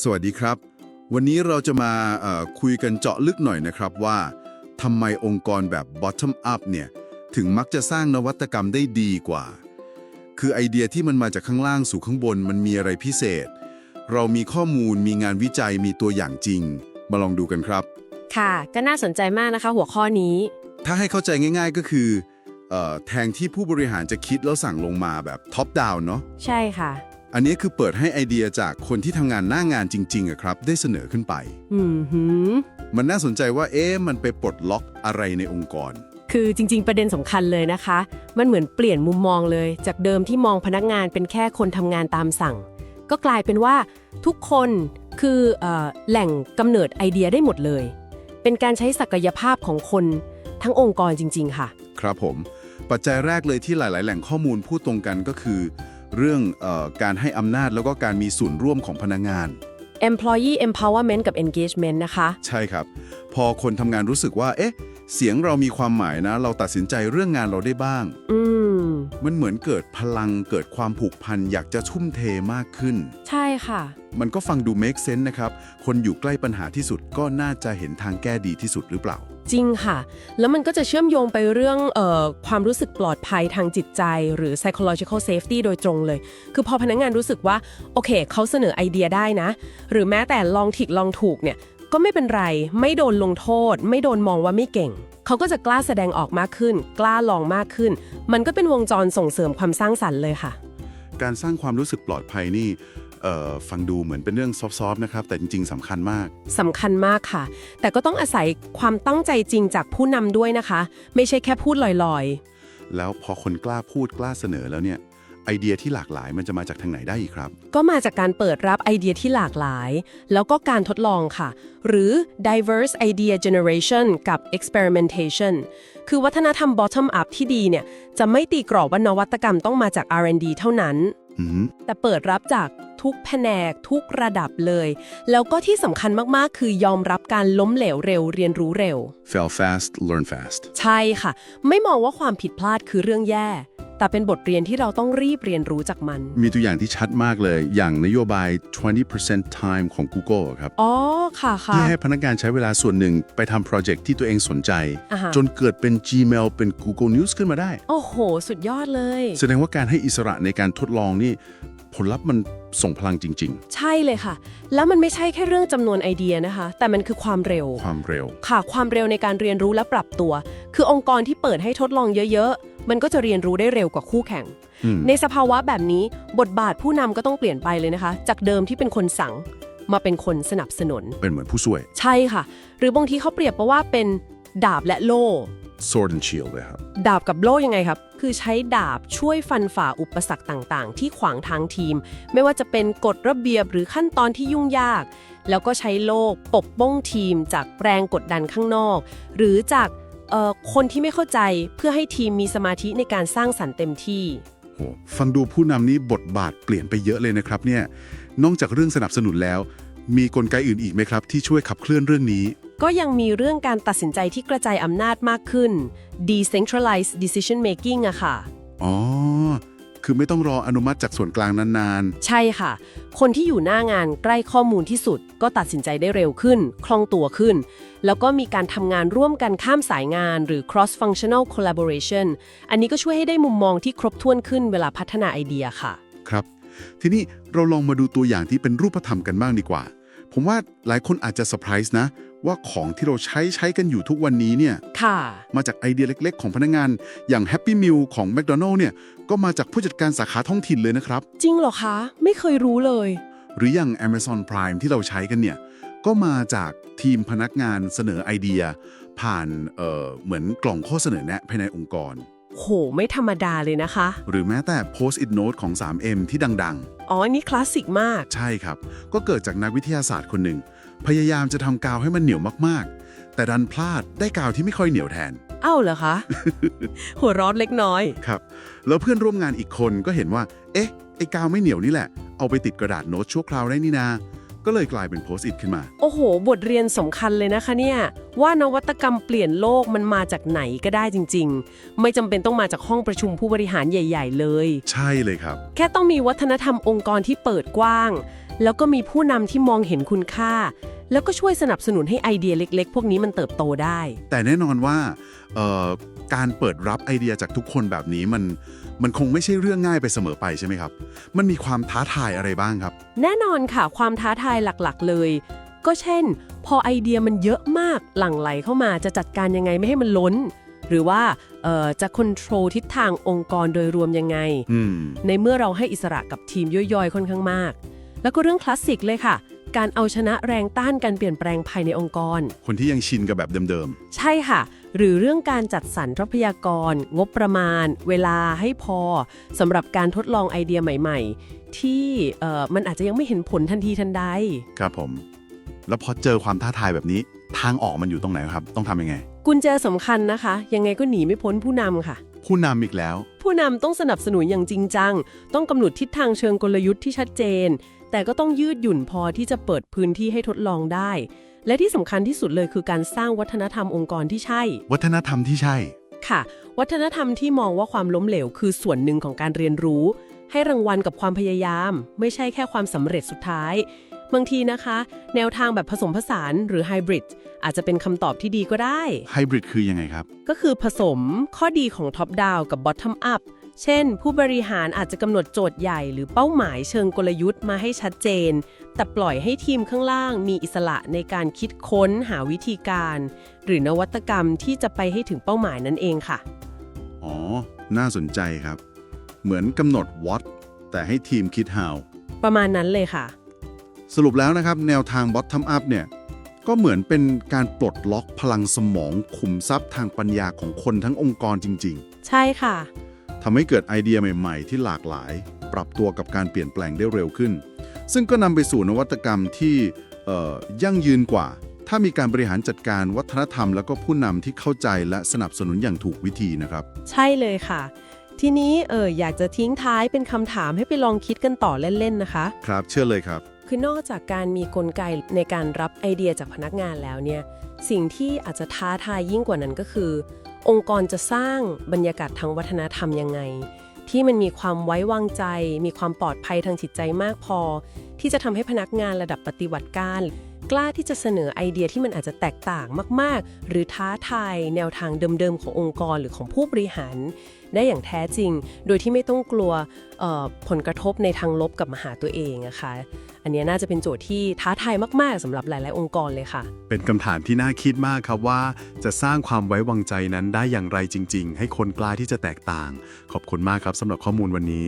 สวัสดีครับ วันนี้เราจะมาเอ่อคุยกันเจาะลึกหน่อยนะครับว่าทำไมองค์กรแบบ bottom up เนี่ยถึงมักจะสร้างนวัตกรรมได้ดีกว่า คือไอเดียที่มันมาจากข้างล่างสู่ข้างบนมันมีอะไรพิเศษ เรามีข้อมูลมีงานวิจัยมีตัวอย่างจริง มาลองดูกันครับ ค่ะ ก็น่าสนใจมากนะคะหัวข้อนี้ ถ้าให้เข้าใจง่ายๆก็คือเอ่อแทนที่ผู้บริหารจะคิดแล้วสั่งลงมาแบบท็อปดาวน์เนาะใช่ค่ะ อันนี้คือเปิดให้ไอเดียจากคนที่ทำงานหน้างานจริงๆอะครับ ได้เสนอขึ้นไป อืมหืมมันน่าสนใจว่าเอ๊ะมันไปปลดล็อกอะไรในองค์กร คือจริง ๆ ประเด็นสำคัญเลยนะคะ มันเหมือนเปลี่ยนมุมมองเลย จากเดิมที่มองพนักงานเป็นแค่คนทำงานตามสั่ง ก็กลายเป็นว่าทุกคนคือเออแหล่งกำเนิดไอเดียได้หมดเลย เป็นการใช้ศักยภาพของคนทั้งองค์กรจริง ๆ ค่ะ ครับผม ปัจจัยแรกเลยที่หลาย ๆ แหล่งข้อมูลพูดตรงกันก็คือ เรื่องเออการให้อำนาจแล้วก็การมีส่วนร่วมของพนักงาน employee empowerment กับ engagement นะคะ ใช่ครับ พอคนทำงานรู้สึกว่า เอ๊ะ เสียงเรามีความหมายนะ เราตัดสินใจเรื่องงานเราได้บ้าง อืม มันเหมือนเกิดพลังเกิดความผูกพัน อยากจะทุ่มเทมากขึ้น ใช่ค่ะ มันก็ฟังดู make sense นะครับ คนอยู่ใกล้ปัญหาที่สุดก็น่าจะเห็นทางแก้ดีที่สุดหรือเปล่า จริงค่ะ แล้วมันก็จะเชื่อมโยงไปเรื่องเออความรู้สึกปลอดภัยทางจิตใจ หรือ psychological safety โดยตรงเลย คือพอพนักงานรู้สึกว่า โอเค เขาเสนอไอเดียได้นะ หรือแม้แต่ลองผิดลองถูกเนี่ย ก็ไม่เป็นไร ไม่โดนลงโทษ ไม่โดนมองว่าไม่เก่ง เขาก็จะกล้าแสดงออกมากขึ้น กล้าลองมากขึ้น มันก็เป็นวงจรส่งเสริมความสร้างสรรค์เลยค่ะ การสร้างความรู้สึกปลอดภัยนี่เอ่อฟังดูเหมือนเป็นเรื่องซอฟต์ๆนะครับ แต่จริง ๆสำคัญมากสำคัญมากค่ะ แต่ก็ต้องอาศัยความตั้งใจจริงจากผู้นำด้วยนะคะ ไม่ใช่แค่พูดลอยๆ แล้วพอคนกล้าพูดกล้าเสนอแล้วเนี่ย ไอเดียที่หลากหลายมันจะมาจากทางไหนได้อีกครับ ก็มาจากการเปิดรับไอเดียที่หลากหลาย แล้วก็การทดลองค่ะ หรือ diverse idea generation กับ experimentation คือวัฒนธรรม bottom up ที่ดีเนี่ย จะไม่ตีกรอบว่านวัตกรรมต้องมาจาก R&D เท่านั้นอืมแต่เปิดรับจากทุกแผนกทุกระดับเลย แล้วก็ที่สำคัญมาก ๆ คือยอมรับการล้มเหลวเร็วเรียนรู้เร็ว fail fast learn fast ใช่ค่ะ ไม่มองว่าความผิดพลาดคือเรื่องแย่ แต่เป็นบทเรียนที่เราต้องรีบเรียนรู้จากมัน มีตัวอย่างที่ชัดมากเลย อย่างนโยบาย 20% time ของ Google ครับ อ๋อ ค่ะค่ะ ที่ให้พนักงานใช้เวลาส่วนหนึ่งไปทำโปรเจกต์ที่ตัวเองสนใจ อ่าฮะ จนเกิดเป็น Gmail เป็น Google News ขึ้นมาได้ โอ้โห สุดยอดเลย แสดงว่าการให้อิสระในการทดลองนี่ ผลลัพธ์มันส่งพลังจริง ใช่เลยค่ะ แล้วมันไม่ใช่แค่เรื่องจำนวนไอเดียนะคะ แต่มันคือความเร็ว ๆ ความเร็ว ค่ะ ความเร็วในการเรียนรู้และปรับตัว คือองค์กรที่เปิดให้ทดลองเยอะๆ มันก็จะเรียนรู้ได้เร็วกว่าคู่แข่งอืมในสภาวะแบบนี้บทบาทผู้นำก็ต้องเปลี่ยนไปเลยนะคะ จากเดิมที่เป็นคนสั่งมาเป็นคนสนับสนุน เป็นเหมือนผู้ช่วย ใช่ค่ะ หรือบางทีเขาเปรียบว่าเป็นดาบและโล่ sword and shield เลยครับดาบกับโล่ยังไงครับ คือใช้ดาบช่วยฟันฝ่าอุปสรรคต่างๆ ที่ขวางทางทีม ไม่ว่าจะเป็นกฎระเบียบหรือขั้นตอนที่ยุ่งยาก แล้วก็ใช้โล่ปกป้องทีมจากแรงกดดันข้างนอก หรือจากเอ่อ คนที่ไม่เข้าใจเพื่อให้ทีมมีสมาธิในการสร้างสรรค์เต็มที่ โหฟังดูผู้นำนี้บทบาทเปลี่ยนไปเยอะเลยนะครับเนี่ย นอกจากเรื่องสนับสนุนแล้ว มีกลไกอื่นอีกไหมครับ ที่ช่วยขับเคลื่อนเรื่องนี้ ก็ยังมีเรื่องการตัดสินใจที่กระจายอำนาจมากขึ้น decentralized decision making อะค่ะ อ๋อ คือไม่ต้องรออนุมัติจากส่วนกลางนานใช่ค่ะ คนที่อยู่หน้างานใกล้ข้อมูลที่สุด ก็ตัดสินใจได้เร็วขึ้น คล่องตัวขึ้น แล้วก็มีการทำงานร่วมกันข้ามสายงาน หรือ cross functional collaboration อันนี้ก็ช่วยให้ได้มุมมองที่ครบถ้วนขึ้นเวลาพัฒนาไอเดียค่ะ ๆ ครับ ทีนี้เราลองมาดูตัวอย่างที่เป็นรูปธรรมกันบ้างดีกว่า ผมว่าหลายคนอาจจะเซอร์ไพรส์นะ ว่าของที่เราใช้ใช้กันอยู่ทุกวันนี้เนี่ยค่ะมาจากไอเดียเล็ก ๆ ของพนักงาน อย่าง Happy Meal ของ McDonald เนี่ยก็มาจากผู้จัดการสาขาท้องถิ่นเลยนะครับ จริงเหรอคะ ไม่เคยรู้เลย หรืออย่าง Amazon Prime ที่เราใช้กันเนี่ยก็มาจากทีมพนักงานเสนอไอเดีย ผ่านเอ่อเหมือนกล่องข้อเสนอแนะภายในองค์กร โห ไม่ธรรมดาเลยนะคะ หรือแม้แต่ Post-it Note ของ 3M ที่ดัง อ๋ออันนี้คลาสสิกมากๆใช่ครับ ก็เกิดจากนักวิทยาศาสตร์คนหนึ่ง พยายามจะทำกาวให้มันเหนียวมากๆ แต่ดันพลาดได้กาวที่ไม่ค่อยเหนียวแทน เอ้าเหรอคะ หัวร้อนเล็กน้อย ครับ แล้วเพื่อนร่วมงานอีกคนก็เห็นว่า เอ๊ะ ไอ้กาวไม่เหนียวนี่แหละ เอาไปติดกระดาษโน้ตชั่วคราวได้นี่นา ก็เลยกลายเป็นโพสต์อิทขึ้นมา โอ้โห บทเรียนสำคัญเลยนะคะเนี่ย ว่านวัตกรรมเปลี่ยนโลกมันมาจากไหนก็ได้จริง ๆ ไม่จำเป็นต้องมาจากห้องประชุมผู้บริหารใหญ่ ๆ เลย ใช่เลยครับ แค่ต้องมีวัฒนธรรมองค์กรที่เปิดกว้าง แล้วก็มีผู้นำที่มองเห็นคุณค่า แล้วก็ช่วยสนับสนุนให้ไอเดียเล็ก ๆ พวกนี้มันเติบโตได้ แต่แน่นอนว่าเอ่อการเปิดรับไอเดียจากทุกคนแบบนี้มัน มันคงไม่ใช่เรื่องง่ายไปเสมอไปใช่ไหมครับ มันมีความท้าทายอะไรบ้างครับ แน่นอนค่ะ ความท้าทายหลักๆ เลย ก็เช่น พอไอเดียมันเยอะมากหลั่งไหลเข้ามาจะจัดการยังไงไม่ให้มันล้น หรือว่าเอ่อจะควบคุมทิศทางองค์กรโดยรวมยังไงอืมในเมื่อเราให้อิสระกับทีมย่อยๆ ค่อนข้างมาก แล้วก็เรื่องคลาสสิกเลยค่ะ การเอาชนะแรงต้านการเปลี่ยนแปลงภายในองค์กร คนที่ยังชินกับแบบเดิมใช่ค่ะ หรือเรื่องการจัดสรรทรัพยากร งบประมาณ เวลาให้พอสำหรับการทดลองไอเดียใหม่ ๆ ที่เอ่อมันอาจจะยังไม่เห็นผลทันทีทันใดๆครับผม แล้วพอเจอความท้าทายแบบนี้ ทางออกมันอยู่ตรงไหนครับ ต้องทำยังไง กุญแจสำคัญนะคะ ยังไงก็หนีไม่พ้นผู้นำค่ะ ผู้นำอีกแล้ว ผู้นำต้องสนับสนุนอย่างจริงจัง ต้องกำหนดทิศทางเชิงกลยุทธ์ที่ชัดเจน แต่ก็ต้องยืดหยุ่นพอที่จะเปิดพื้นที่ให้ทดลองได้ และที่สำคัญที่สุดเลยคือการสร้างวัฒนธรรมองค์กรที่ใช่ วัฒนธรรมที่ใช่ ค่ะ วัฒนธรรมที่มองว่าความล้มเหลวคือส่วนหนึ่งของการเรียนรู้ ให้รางวัลกับความพยายาม ไม่ใช่แค่ความสำเร็จสุดท้าย บางทีนะคะ แนวทางแบบผสมผสานหรือไฮบริดอาจจะเป็นคำตอบที่ดีก็ได้ไฮบริดคือยังไงครับ ก็คือผสมข้อดีของท็อปดาวกับบอททอมอัพ เช่น ผู้บริหารอาจจะกำหนดโจทย์ใหญ่หรือเป้าหมายเชิงกลยุทธ์มาให้ชัดเจน แต่ปล่อยให้ทีมข้างล่างมีอิสระในการคิดค้นหาวิธีการ หรือนวัตกรรมที่จะไปให้ถึงเป้าหมายนั่นเองค่ะ อ๋อ น่าสนใจครับ เหมือนกำหนด what แต่ให้ทีมคิด how ประมาณนั้นเลยค่ะ สรุปแล้วนะครับ แนวทาง bottom up เนี่ย ก็เหมือนเป็นการปลดล็อกพลังสมองขุมทรัพย์ทางปัญญาของคนทั้งองค์กรจริงใช่ค่ะๆ ทำให้เกิดไอเดียใหม่ ๆ ที่หลากหลาย ปรับตัวกับการเปลี่ยนแปลงได้เร็วขึ้น ซึ่งก็นำไปสู่นวัตกรรมที่เอ่อยั่งยืนกว่า ถ้ามีการบริหารจัดการวัฒนธรรม แล้วก็ผู้นำที่เข้าใจและสนับสนุนอย่างถูกวิธีนะครับ ใช่เลยค่ะ ทีนี้เอออยากจะทิ้งท้ายเป็นคำถามให้ไปลองคิดกันต่อเล่นๆนะคะ ครับเชื่อเลยครับ คือนอกจากการมีกลไกในการรับไอเดียจากพนักงานแล้วเนี่ยสิ่งที่อาจจะท้าทายยิ่งกว่านั้นก็คือ องค์กรจะสร้างบรรยากาศทางวัฒนธรรมยังไง ที่มันมีความไว้วางใจ มีความปลอดภัยทางจิตใจมากพอ ที่จะทำให้พนักงานระดับปฏิบัติการกล้าที่จะเสนอไอเดียที่มันอาจจะแตกต่างมาก ๆ หรือท้าทายแนวทางเดิม ๆ ขององค์กรหรือของผู้บริหาร ได้อย่างแท้จริง โดยที่ไม่ต้องกลัวผลกระทบในทางลบกับมาหาตัวเองนะคะอันนี้น่าจะเป็นโจทย์ที่ท้าทายมาก ๆสำหรับหลาย ๆ องค์กรเลยค่ะ เป็นคำถามที่น่าคิดมากครับว่า จะสร้างความไว้วางใจนั้นได้อย่างไรจริง ๆ ให้คนกล้าที่จะแตกต่าง ขอบคุณมากครับสำหรับข้อมูลวันนี้